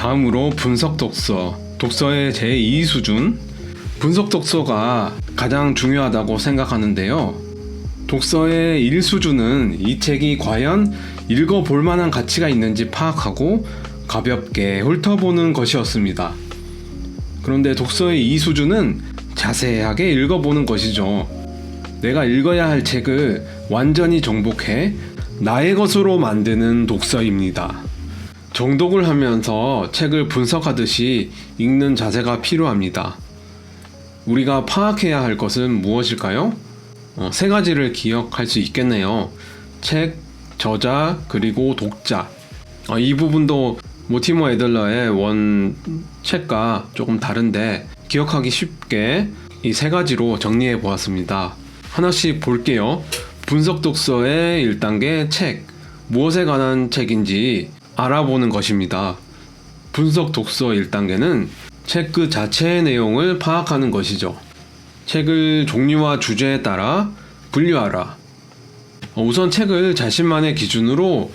다음으로 분석 독서. 독서의 제2 수준. 분석 독서가 가장 중요하다고 생각하는데요. 독서의 1 수준은 이 책이 과연 읽어볼 만한 가치가 있는지 파악하고 가볍게 훑어보는 것이었습니다. 그런데 독서의 2 수준은 자세하게 읽어보는 것이죠. 내가 읽어야 할 책을 완전히 정복해 나의 것으로 만드는 독서입니다. 정독을 하면서 책을 분석하듯이 읽는 자세가 필요합니다. 우리가 파악해야 할 것은 무엇일까요? 어, 세 가지를 기억할 수 있겠네요. 책, 저자, 그리고 독자. 어, 이 부분도 모티머 에들러의 원 책과 조금 다른데 기억하기 쉽게 이 세 가지로 정리해 보았습니다. 하나씩 볼게요. 분석 독서의 1단계 책. 무엇에 관한 책인지 알아보는 것입니다. 분석 독서 1단계는 책 그 자체의 내용을 파악하는 것이죠. 책을 종류와 주제에 따라 분류하라. 어, 우선 책을 자신만의 기준으로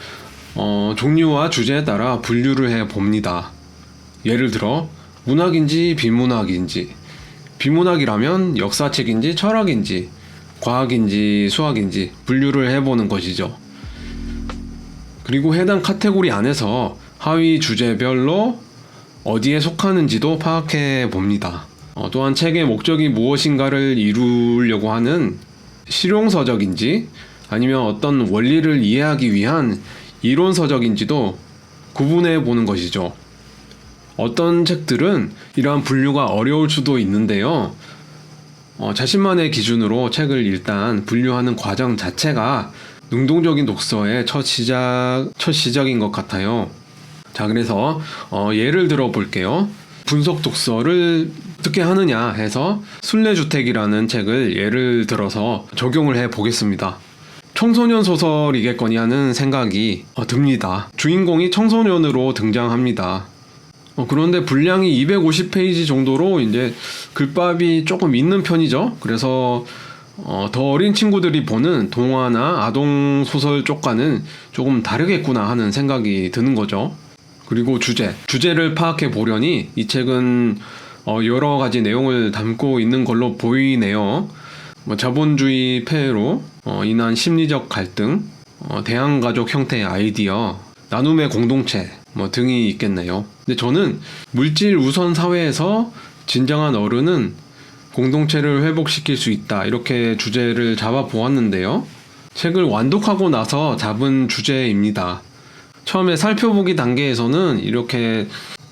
어, 종류와 주제에 따라 분류를 해 봅니다. 예를 들어 문학인지 비문학인지 비문학이라면 역사책인지 철학인지 과학인지 수학인지 분류를 해보는 것이죠. 그리고 해당 카테고리 안에서 하위 주제별로 어디에 속하는지도 파악해 봅니다. 어, 또한 책의 목적이 무엇인가를 이루려고 하는 실용서적인지 아니면 어떤 원리를 이해하기 위한 이론서적인지도 구분해 보는 것이죠. 어떤 책들은 이러한 분류가 어려울 수도 있는데요. 어, 자신만의 기준으로 책을 일단 분류하는 과정 자체가 능동적인 독서의 첫 시작, 첫 시작인 것 같아요. 자, 그래서 어, 예를 들어 볼게요. 분석 독서를 어떻게 하느냐 해서 순례주택이라는 책을 예를 들어서 적용을 해 보겠습니다. 청소년 소설이겠거니 하는 생각이 어, 듭니다. 주인공이 청소년으로 등장합니다. 어, 그런데 분량이 250페이지 정도로 이제 글밥이 조금 있는 편이죠. 그래서 어, 더 어린 친구들이 보는 동화나 아동 소설 쪽과는 조금 다르겠구나 하는 생각이 드는 거죠. 그리고 주제, 주제를 파악해 보려니 이 책은 어, 여러 가지 내용을 담고 있는 걸로 보이네요. 뭐 자본주의 폐해로 어, 인한 심리적 갈등, 어, 대항 가족 형태의 아이디어, 나눔의 공동체 뭐 등이 있겠네요. 근데 저는 물질 우선 사회에서 진정한 어른은 공동체를 회복시킬 수 있다 이렇게 주제를 잡아 보았는데요. 책을 완독하고 나서 잡은 주제입니다. 처음에 살펴보기 단계에서는 이렇게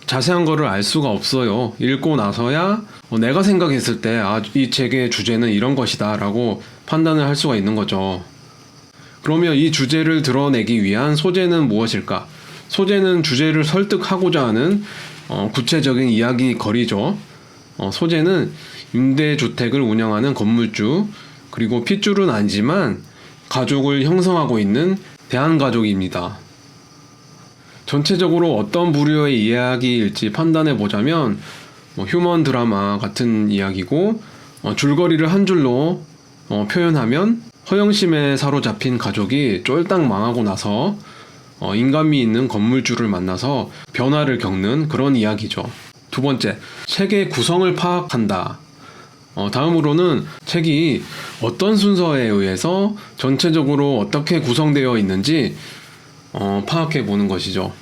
자세한 거를 알 수가 없어요. 읽고 나서야 어, 내가 생각했을 때, 아, 이 책의 주제는 이런 것이다 라고 판단을 할 수가 있는 거죠. 그러면 이 주제를 드러내기 위한 소재는 무엇일까? 소재는 주제를 설득하고자 하는 어, 구체적인 이야기 거리죠. 어, 소재는 임대주택을 운영하는 건물주, 그리고 핏줄은 아니지만 가족을 형성하고 있는 대한가족입니다. 전체적으로 어떤 부류의 이야기일지 판단해 보자면 뭐 휴먼 드라마 같은 이야기고 어, 줄거리를 한 줄로 어, 표현하면 허영심에 사로잡힌 가족이 쫄딱 망하고 나서 어, 인간미 있는 건물주를 만나서 변화를 겪는 그런 이야기죠. 두 번째, 책의 구성을 파악한다. 어, 다음으로는 책이 어떤 순서에 의해서 전체적으로 어떻게 구성되어 있는지 어, 파악해 보는 것이죠.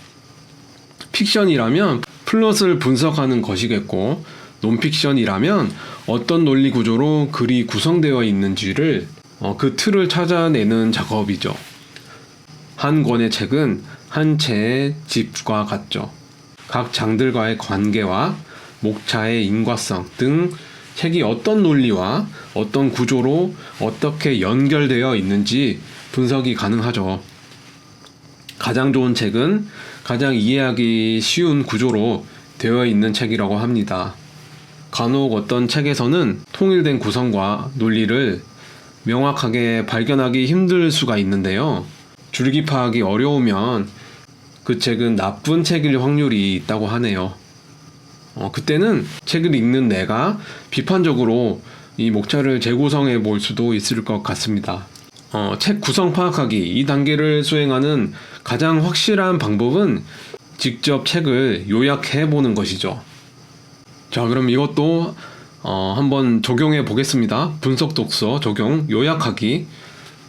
픽션이라면 플롯을 분석하는 것이겠고, 논픽션이라면 어떤 논리 구조로 글이 구성되어 있는지를 어, 그 틀을 찾아내는 작업이죠. 한 권의 책은 한 채의 집과 같죠. 각 장들과의 관계와 목차의 인과성 등 책이 어떤 논리와 어떤 구조로 어떻게 연결되어 있는지 분석이 가능하죠. 가장 좋은 책은 가장 이해하기 쉬운 구조로 되어 있는 책이라고 합니다. 간혹 어떤 책에서는 통일된 구성과 논리를 명확하게 발견하기 힘들 수가 있는데요. 줄기 파악이 어려우면 그 책은 나쁜 책일 확률이 있다고 하네요. 어, 그때는 책을 읽는 내가 비판적으로 이 목차를 재구성해 볼 수도 있을 것 같습니다. 어, 책 구성 파악하기 이 단계를 수행하는 가장 확실한 방법은 직접 책을 요약해 보는 것이죠. 자, 그럼 이것도 어, 한번 적용해 보겠습니다. 분석 독서 적용 요약하기.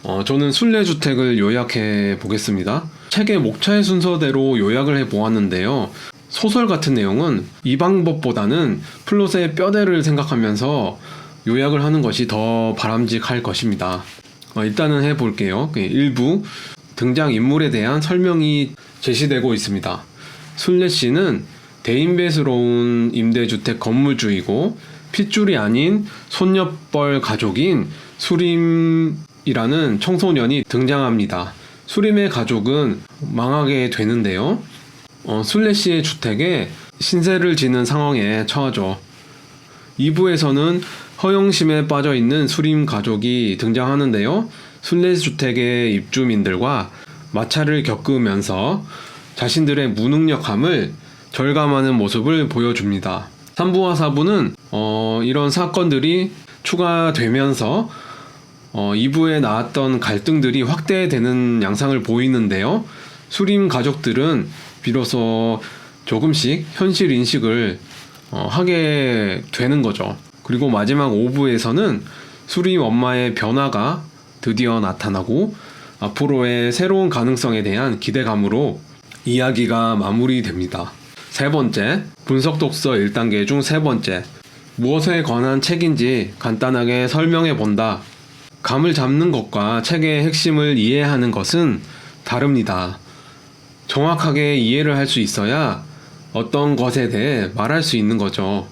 어, 저는 순례주택을 요약해 보겠습니다. 책의 목차의 순서대로 요약을 해 보았는데요. 소설 같은 내용은 이 방법보다는 플롯의 뼈대를 생각하면서 요약을 하는 것이 더 바람직할 것입니다. 어, 일단은 해 볼게요. 그 일부 등장 인물에 대한 설명이 제시되고 있습니다. 순례 씨는 대인배스러운 임대주택 건물주이고 핏줄이 아닌 손녀뻘 가족인 수림이라는 청소년이 등장합니다. 수림의 가족은 망하게 되는데요. 어, 순례 씨의 주택에 신세를 지는 상황에 처하죠. 2부에서는 허영심에 빠져 있는 수림 가족이 등장하는데요. 순례 주택의 입주민들과 마찰을 겪으면서 자신들의 무능력함을 절감하는 모습을 보여줍니다. 3부와 4부는 어, 이런 사건들이 추가되면서 어, 2부에 나왔던 갈등들이 확대되는 양상을 보이는데요. 수림 가족들은 비로소 조금씩 현실 인식을 어, 하게 되는 거죠. 그리고 마지막 5부에서는 수림 엄마의 변화가 드디어 나타나고 앞으로의 새로운 가능성에 대한 기대감으로 이야기가 마무리됩니다. 세 번째, 분석 독서 1단계 중 세 번째, 무엇에 관한 책인지 간단하게 설명해 본다. 감을 잡는 것과 책의 핵심을 이해하는 것은 다릅니다. 정확하게 이해를 할 수 있어야 어떤 것에 대해 말할 수 있는 거죠.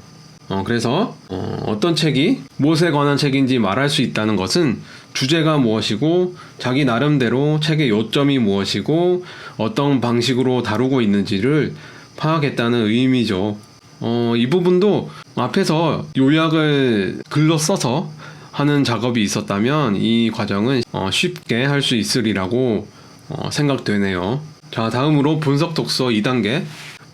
어, 그래서 어, 떤 책이 무엇에 관한 책인지 말할 수 있다는 것은 주제가 무엇이고 자기 나름대로 책의 요점이 무엇이고 어떤 방식으로 다루고 있는지를 파악했다는 의미죠. 어, 이 부분도 앞에서 요약을 글로 써서 하는 작업이 있었다면 이 과정은 어, 쉽게 할 수 있으리라고 어, 생각되네요. 자, 다음으로 분석 독서 2단계.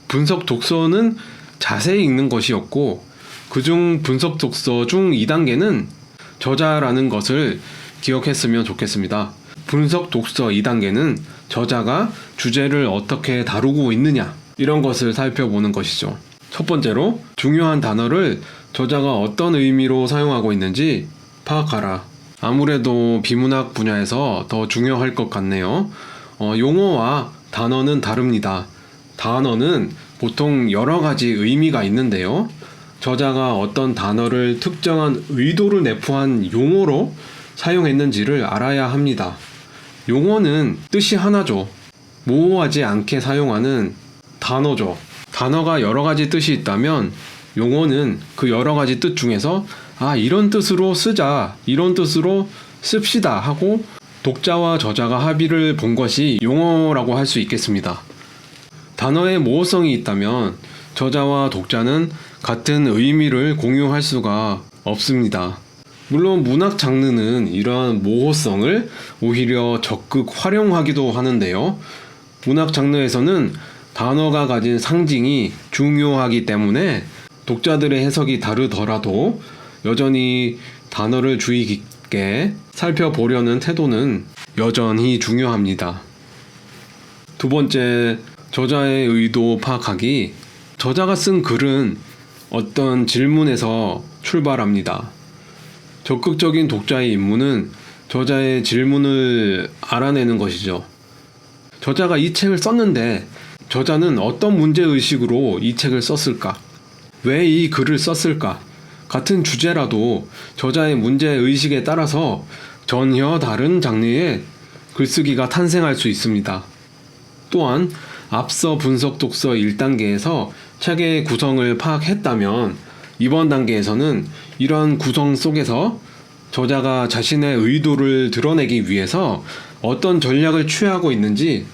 분석 독서는 자세히 읽는 것이었고, 그중 분석 독서 중 2단계는 저자라는 것을 기억했으면 좋겠습니다. 분석 독서 2단계는 저자가 주제를 어떻게 다루고 있느냐, 이런 것을 살펴보는 것이죠. 첫 번째로 중요한 단어를 저자가 어떤 의미로 사용하고 있는지 파악하라. 아무래도 비문학 분야에서 더 중요할 것 같네요. 어, 용어와 단어는 다릅니다. 단어는 보통 여러 가지 의미가 있는데요. 저자가 어떤 단어를 특정한 의도를 내포한 용어로 사용했는지를 알아야 합니다. 용어는 뜻이 하나죠. 모호하지 않게 사용하는 단어죠. 단어가 여러 가지 뜻이 있다면 용어는 그 여러 가지 뜻 중에서 아, 이런 뜻으로 쓰자, 이런 뜻으로 씁시다 하고 독자와 저자가 합의를 본 것이 용어라고 할 수 있겠습니다. 단어의 모호성이 있다면 저자와 독자는 같은 의미를 공유할 수가 없습니다. 물론 문학 장르는 이러한 모호성을 오히려 적극 활용하기도 하는데요. 문학 장르에서는 단어가 가진 상징이 중요하기 때문에 독자들의 해석이 다르더라도 여전히 단어를 주의 깊게 살펴보려는 태도는 여전히 중요합니다. 두 번째, 저자의 의도 파악하기. 저자가 쓴 글은 어떤 질문에서 출발합니다. 적극적인 독자의 임무는 저자의 질문을 알아내는 것이죠. 저자가 이 책을 썼는데 저자는 어떤 문제의식으로 이 책을 썼을까? 왜 이 글을 썼을까? 같은 주제라도 저자의 문제 의식에 따라서 전혀 다른 장르의 글쓰기가 탄생할 수 있습니다. 또한 앞서 분석 독서 1단계에서 책의 구성을 파악했다면 이번 단계에서는 이런 구성 속에서 저자가 자신의 의도를 드러내기 위해서 어떤 전략을 취하고 있는지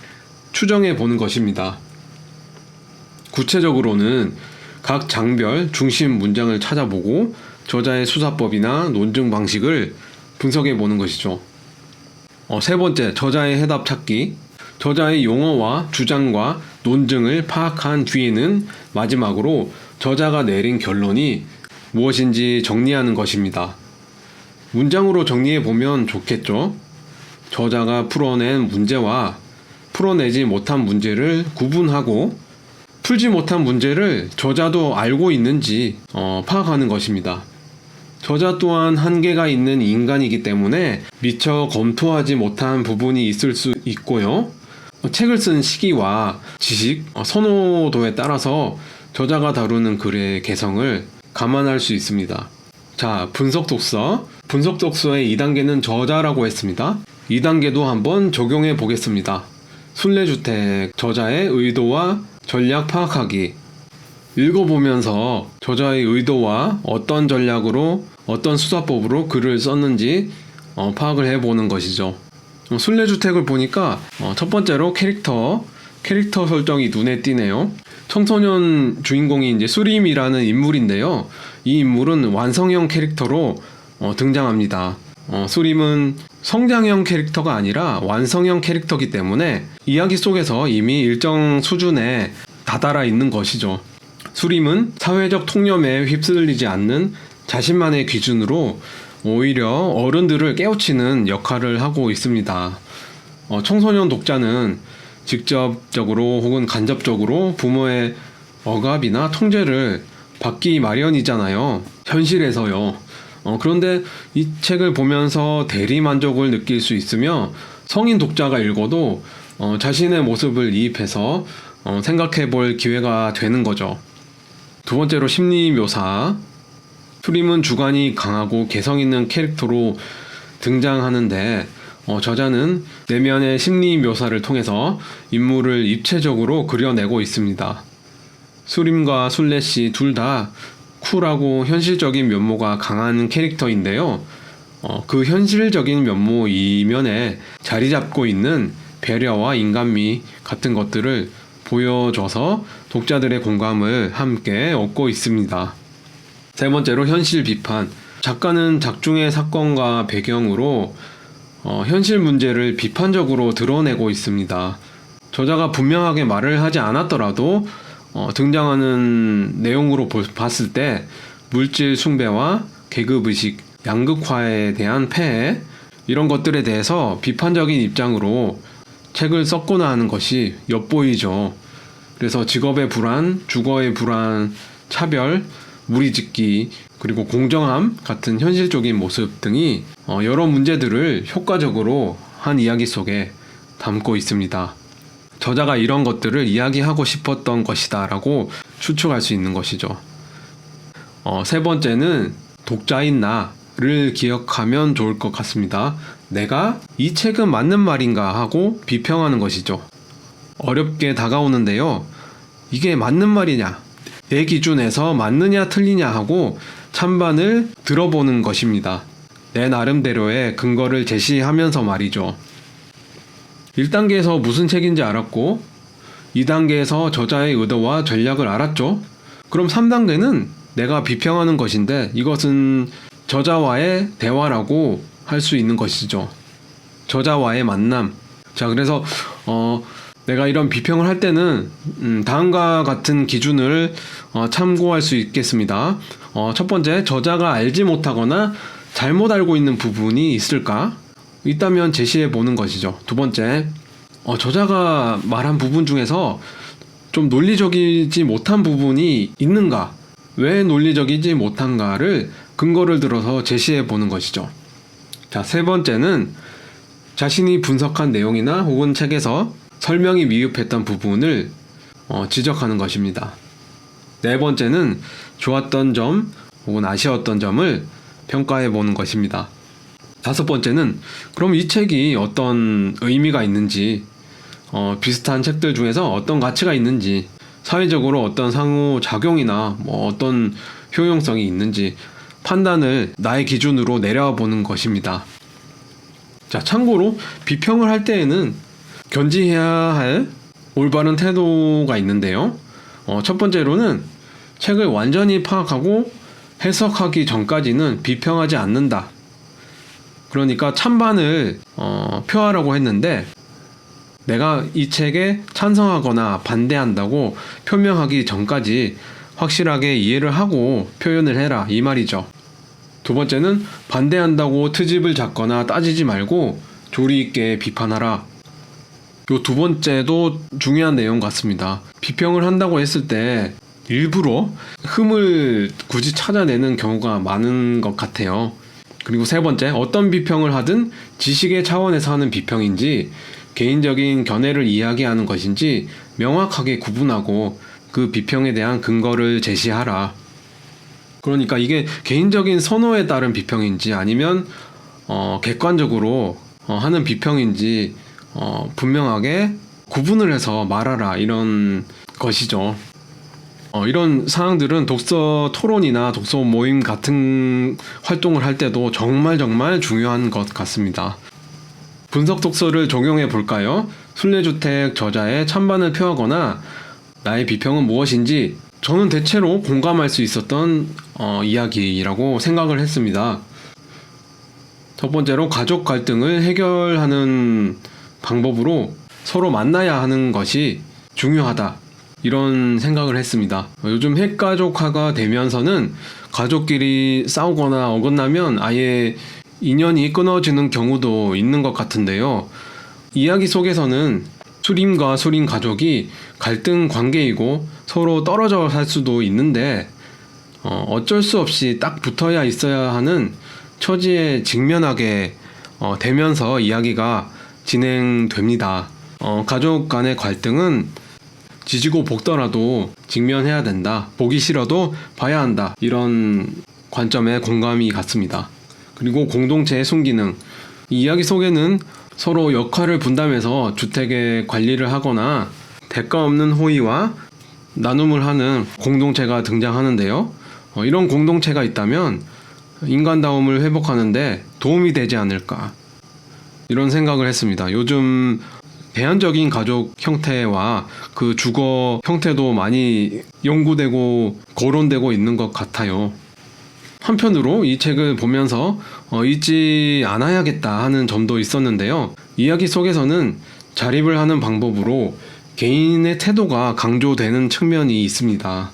추정해 보는 것입니다. 구체적으로는 각 장별 중심 문장을 찾아보고 저자의 수사법이나 논증 방식을 분석해 보는 것이죠. 어, 세 번째, 저자의 해답 찾기. 저자의 용어와 주장과 논증을 파악한 뒤에는 마지막으로 저자가 내린 결론이 무엇인지 정리하는 것입니다. 문장으로 정리해 보면 좋겠죠? 저자가 풀어낸 문제와 풀어내지 못한 문제를 구분하고 풀지 못한 문제를 저자도 알고 있는지 어, 파악하는 것입니다. 저자 또한 한계가 있는 인간이기 때문에 미처 검토하지 못한 부분이 있을 수 있고요. 어, 책을 쓴 시기와 지식, 어, 선호도에 따라서 저자가 다루는 글의 개성을 감안할 수 있습니다. 자, 분석 독서. 분석 독서의 2단계는 저자라고 했습니다. 2단계도 한번 적용해 보겠습니다. 순례주택 저자의 의도와 전략 파악하기. 읽어보면서 저자의 의도와 어떤 전략으로 어떤 수사법으로 글을 썼는지 어, 파악을 해보는 것이죠. 어, 순례주택을 보니까 어, 첫 번째로 캐릭터 캐릭터 설정이 눈에 띄네요. 청소년 주인공이 이제 수림이라는 인물인데요. 이 인물은 완성형 캐릭터로 어, 등장합니다. 어, 수림은 성장형 캐릭터가 아니라 완성형 캐릭터이기 때문에 이야기 속에서 이미 일정 수준에 다다라 있는 것이죠. 수림은 사회적 통념에 휩쓸리지 않는 자신만의 기준으로 오히려 어른들을 깨우치는 역할을 하고 있습니다. 어, 청소년 독자는 직접적으로 혹은 간접적으로 부모의 억압이나 통제를 받기 마련이잖아요. 현실에서요. 어, 그런데 이 책을 보면서 대리 만족을 느낄 수 있으며 성인 독자가 읽어도 어, 자신의 모습을 이입해서 어, 생각해 볼 기회가 되는 거죠. 두 번째로 심리 묘사. 수림은 주관이 강하고 개성 있는 캐릭터로 등장하는데 어, 저자는 내면의 심리 묘사를 통해서 인물을 입체적으로 그려내고 있습니다. 수림과 술래 씨 둘 다 쿨하고 현실적인 면모가 강한 캐릭터인데요. 어, 그 현실적인 면모 이면에 자리 잡고 있는 배려와 인간미 같은 것들을 보여줘서 독자들의 공감을 함께 얻고 있습니다. 세 번째로 현실 비판. 작가는 작중의 사건과 배경으로 어, 현실 문제를 비판적으로 드러내고 있습니다. 저자가 분명하게 말을 하지 않았더라도 어, 등장하는 내용으로 볼- 봤을 때 물질 숭배와 계급 의식, 양극화에 대한 폐해 이런 것들에 대해서 비판적인 입장으로 책을 썼구나 하는 것이 엿보이죠. 그래서 직업의 불안, 주거의 불안, 차별, 무리짓기, 그리고 공정함 같은 현실적인 모습 등이 어, 여러 문제들을 효과적으로 한 이야기 속에 담고 있습니다. 저자가 이런 것들을 이야기하고 싶었던 것이다라고 추측할 수 있는 것이죠. 어, 세 번째는 독자인 나를 기억하면 좋을 것 같습니다. 내가 이 책은 맞는 말인가 하고 비평하는 것이죠. 어렵게 다가오는데요. 이게 맞는 말이냐? 내 기준에서 맞느냐 틀리냐 하고 찬반을 들어보는 것입니다. 내 나름대로의 근거를 제시하면서 말이죠. 1단계에서 무슨 책인지 알았고 2단계에서 저자의 의도와 전략을 알았죠. 그럼 3단계는 내가 비평하는 것인데 이것은 저자와의 대화라고 할 수 있는 것이죠. 저자와의 만남. 자, 그래서 어 내가 이런 비평을 할 때는 음, 다음과 같은 기준을 어, 참고할 수 있겠습니다. 어, 첫 번째, 저자가 알지 못하거나 잘못 알고 있는 부분이 있을까? 있다면 제시해 보는 것이죠. 두 번째, 어, 저자가 말한 부분 중에서 좀 논리적이지 못한 부분이 있는가? 왜 논리적이지 못한가를 근거를 들어서 제시해 보는 것이죠. 자, 세 번째는 자신이 분석한 내용이나 혹은 책에서 설명이 미흡했던 부분을 어, 지적하는 것입니다. 네 번째는 좋았던 점 혹은 아쉬웠던 점을 평가해 보는 것입니다. 다섯 번째는 그럼 이 책이 어떤 의미가 있는지 어, 비슷한 책들 중에서 어떤 가치가 있는지 사회적으로 어떤 상호 작용이나 뭐 어떤 효용성이 있는지 판단을 나의 기준으로 내려와 보는 것입니다. 자, 참고로 비평을 할 때에는 견지해야 할 올바른 태도가 있는데요. 어, 첫 번째로는 책을 완전히 파악하고 해석하기 전까지는 비평하지 않는다. 그러니까 찬반을 어, 표하라고 했는데 내가 이 책에 찬성하거나 반대한다고 표명하기 전까지 확실하게 이해를 하고 표현을 해라 이 말이죠. 두 번째는 반대한다고 트집을 잡거나 따지지 말고 조리 있게 비판하라. 요 두 번째도 중요한 내용 같습니다. 비평을 한다고 했을 때 일부러 흠을 굳이 찾아내는 경우가 많은 것 같아요. 그리고 세 번째, 어떤 비평을 하든 지식의 차원에서 하는 비평인지 개인적인 견해를 이야기하는 것인지 명확하게 구분하고 그 비평에 대한 근거를 제시하라. 그러니까 이게 개인적인 선호에 따른 비평인지 아니면 어, 객관적으로 어, 하는 비평인지 어, 분명하게 구분을 해서 말하라 이런 것이죠. 어, 이런 사항들은 독서 토론이나 독서 모임 같은 활동을 할 때도 정말 정말 중요한 것 같습니다. 분석 독서를 적용해 볼까요? 순례주택 저자의 찬반을 표하거나 나의 비평은 무엇인지 저는 대체로 공감할 수 있었던 어, 이야기라고 생각을 했습니다. 첫 번째로 가족 갈등을 해결하는 방법으로 서로 만나야 하는 것이 중요하다. 이런 생각을 했습니다. 요즘 핵가족화가 되면서는 가족끼리 싸우거나 어긋나면 아예 인연이 끊어지는 경우도 있는 것 같은데요. 이야기 속에서는 수림과 수림 가족이 갈등 관계이고 서로 떨어져 살 수도 있는데 어, 어쩔 수 없이 딱 붙어야 있어야 하는 처지에 직면하게 어, 되면서 이야기가 진행됩니다. 어, 가족 간의 갈등은 지지고 볶더라도 직면해야 된다. 보기 싫어도 봐야 한다. 이런 관점에 공감이 갔습니다. 그리고 공동체의 순기능. 이 이야기 속에는 서로 역할을 분담해서 주택의 관리를 하거나 대가 없는 호의와 나눔을 하는 공동체가 등장하는데요. 어, 이런 공동체가 있다면 인간다움을 회복하는데 도움이 되지 않을까. 이런 생각을 했습니다. 요즘 대안적인 가족 형태와 그 주거 형태도 많이 연구되고 거론되고 있는 것 같아요. 한편으로 이 책을 보면서 어, 읽지 않아야겠다 하는 점도 있었는데요. 이야기 속에서는 자립을 하는 방법으로 개인의 태도가 강조되는 측면이 있습니다.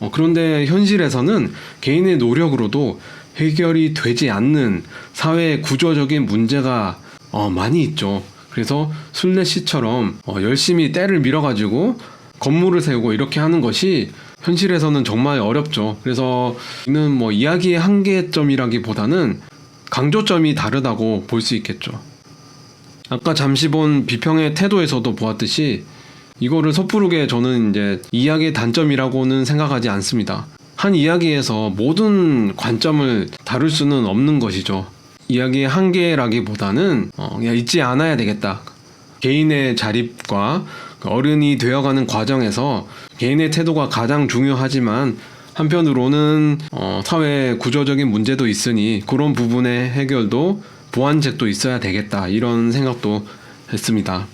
어, 그런데 현실에서는 개인의 노력으로도 해결이 되지 않는 사회 구조적인 문제가 어, 많이 있죠. 그래서 순례 씨처럼 어, 열심히 때를 밀어가지고 건물을 세우고 이렇게 하는 것이 현실에서는 정말 어렵죠. 그래서 이는 뭐 이야기의 한계점이라기보다는 강조점이 다르다고 볼 수 있겠죠. 아까 잠시 본 비평의 태도에서도 보았듯이 이거를 섣부르게 저는 이제 이야기의 단점이라고는 생각하지 않습니다. 한 이야기에서 모든 관점을 다룰 수는 없는 것이죠. 이야기의 한계라기보다는 어, 그냥 잊지 않아야 되겠다. 개인의 자립과 그 어른이 되어가는 과정에서 개인의 태도가 가장 중요하지만 한편으로는 어, 사회 구조적인 문제도 있으니 그런 부분의 해결도 보완책도 있어야 되겠다 이런 생각도 했습니다.